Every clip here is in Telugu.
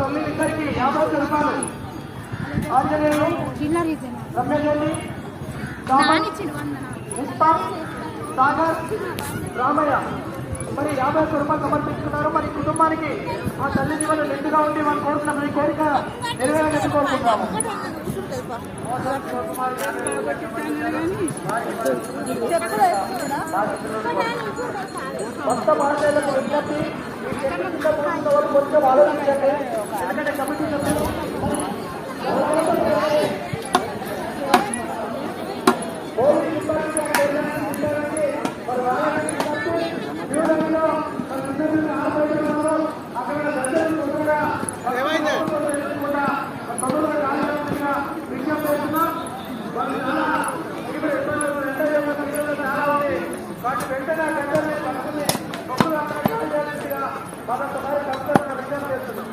తల్లి ఇద్దరికి యాభై రూపాయలు. ఆంజనేయులు రమ్యజల్లి ఇస్పాక్ సాగర్ రామయ్య. మరి యాభై ఒక్క రూపాయలు సమర్పించుకున్నారు. మరి కుటుంబానికి ఆ తల్లి జీవన నిండుగా ఉండి మనం కోరుకున్న మీ కోరిక నెరవేరాలని కోరుకుంటాము కొత్త భారతీయులకు విజ్ఞప్తి కొంచెం ఆలోచించండి ఎందుకంటే కమిటీ సభ్యులు పోలీసు సిబ్బందికి అక్కడ ఏదైనా ఉండాలంటే మరి వాళ్ళని విజ్ఞప్తి క్యూలైన్లో మరి విద్యార్థులు ఆపేస్తున్నారు. అక్కడ దర్శనం తొందరగా మరి తొందరగా మరి తొందరగా కావాల్సిందిగా విజ్ఞప్తి చేస్తున్నాం. వాళ్ళు చాలా ఇక్కడ ఇబ్బందులు ఎంటర్ చేయడం ఇబ్బందులు చాలా ఉంది. వాటి వెంటనే ఆ గంటల్ని అక్కడ ఖాళీ చేయాల్సిందిగా కష్టంగా విజ్ఞప్తి చేస్తున్నాం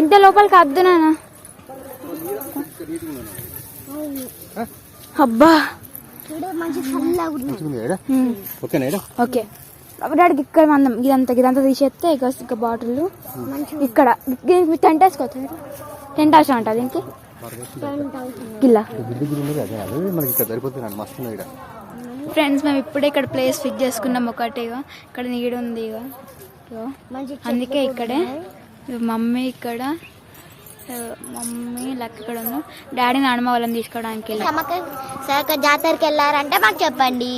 ఇంత లోపలికి వద్దు నాన్న. అబ్బా? ఓకే. డాడీకి ఇక్కడ మందం ఇదంతా ఇదంతా తీసేస్తే ఇక ఇక బాటిల్ ఇక్కడ. దీనికి టెంట్ వేసుకోవచ్చు? టెంట్ అవసరం అంట దీనికి? గిల్లా. ఫ్రెండ్స్ మేము ఇప్పుడే ఇక్కడ ప్లేస్ ఫిక్స్ చేసుకున్నాం ఒకటి ఇక్కడ నీడ ఉంది మంచి అందుకే ఇక్కడే. మమ్మీ ఇక్కడ మమ్మీ లక్ ఇక్కడ ఉంది. డాడీ నాన్నమ్మ వాళ్ళని తీసుకోవడానికి జాతరకి వెళ్ళారంటే మాకు చెప్పండి.